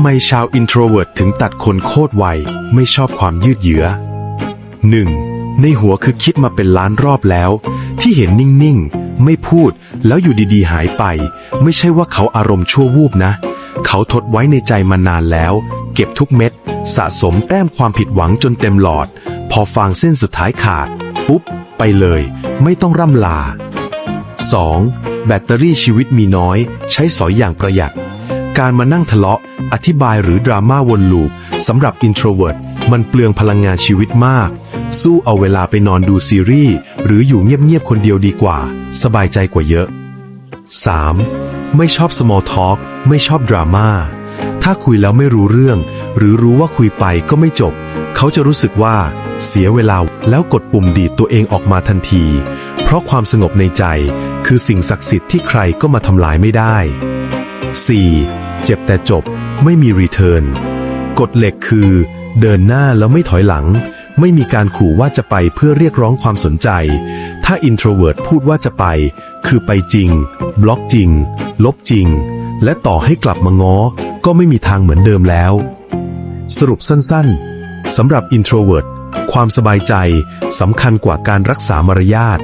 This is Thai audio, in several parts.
ำไมชาวอินโทรเวิร์ตถึงตัดคนโคตรไว ไม่ชอบความยืดเยื้อ 1. ในหัวคือคิดมาเป็นล้านรอบแล้ว ที่เห็นนิ่ง ๆ ไม่พูดแล้วอยู่ดีๆ หายไป ไม่ใช่ว่าเขาอารมณ์ชั่ววูบนะ เขาทดไว้ในใจมานานแล้ว เก็บทุกเม็ด สะสมแต้มความผิดหวังจนเต็มหลอด พอฟางเส้นสุดท้ายขาด ปุ๊บ ไปเลย ไม่ต้องร่ำลา 2. แบตเตอรี่ชีวิตมีน้อย ใช้สอยอย่างประหยัด การมานั่งทะเลาะ อธิบายหรือดราม่าวนลูปสำหรับ introvert มันเปลืองพลังงานชีวิตมาก สู้เอาเวลาไปนอนดูซีรีส์หรืออยู่เงียบๆคนเดียวดีกว่า สบายใจกว่าเยอะ 3. ไม่ชอบ small talk ไม่ชอบดราม่าถ้าคุยแล้วไม่รู้เรื่อง หรือรู้ว่าคุยไปก็ไม่จบ เขาจะรู้สึกว่า เสียเวลาแล้วกดปุ่มดีดตัวเองออกมาทันที เพราะความสงบในใจ คือสิ่งศักดิ์สิทธิ์ที่ใครก็มาทำลายไม่ได้ 4. เจ็บแต่จบ ไม่มีรีเทิร์นกฎเหล็กคือ เดินหน้าแล้วไม่ถอยหลัง ไม่มีการขู่ว่าจะไปเพื่อเรียกร้องความสนใจ ถ้า introvert พูดว่าจะไป คือไปจริง บล็อกจริง ลบจริง และต่อให้กลับมาง้อ ก็ไม่มีทางเหมือนเดิมแล้ว สรุปสั้นๆสำหรับ introvert ความสบายใจสำคัญกว่าการรักษามารยาท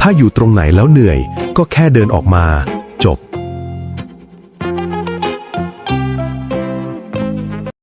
ถ้าอยู่ตรงไหนแล้วเหนื่อย ก็แค่เดินออกมา จบ